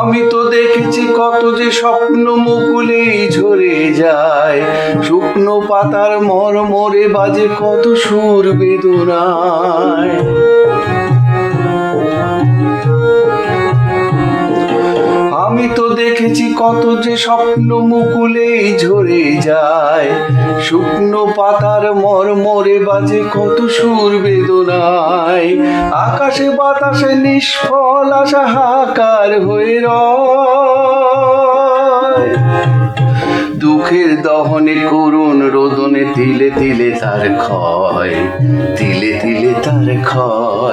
আমি তো দেখেছি কত যে স্বপ্ন মুকুলেই ঝরে যায়। শুকনো পাতার মরমরে বাজে কত সুর বেদনায়। কত যে স্বপ্ন মুকুলেই ঝরে যায়, শুকনো পাতার মরমরে বাজে কত সুর বেদনায়। আকাশে বাতাসে নিষ্ফল আশা হাকার হয়ে রয়। দুঃখের দহনে করুণ রোদনে তিলে তিলে তার ক্ষয়, তিলে তিলে তার ক্ষয়।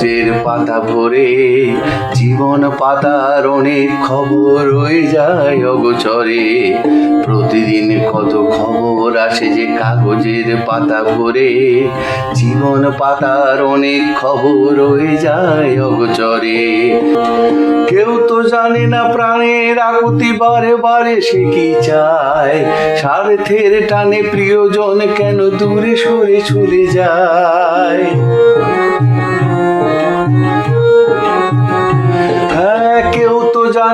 কাগজের পাতা ভরে, জীবন পাতার অনেক খবর রয়ে যায় অগোচরে। প্রতিদিন কত খবর আসে যে কাগজের পাতা ভরে, জীবন পাতার অনেক খবর রয়ে যায় অগোচরে। কেউ তো জানে না প্রাণের আকুতি বারে বারে সে কি চায়। স্বার্থের টানে প্রিয়জন কেন দূরে সরে চলে যায়?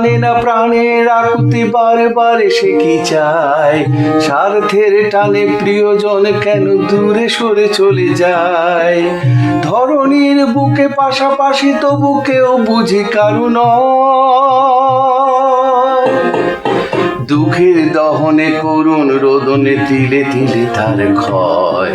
জানে না প্রাণের আকুতি বারে বারে সে কি চায়? স্বার্থের টানে প্রিয়জন কেন দূরে সরে চলে যায়? ধরনীর বুকে পাশাপাশি তবু কেউ বুঝি কারণ দুঃখের দহনে করুণ রোদনে তিলে তিলে তার ক্ষয়।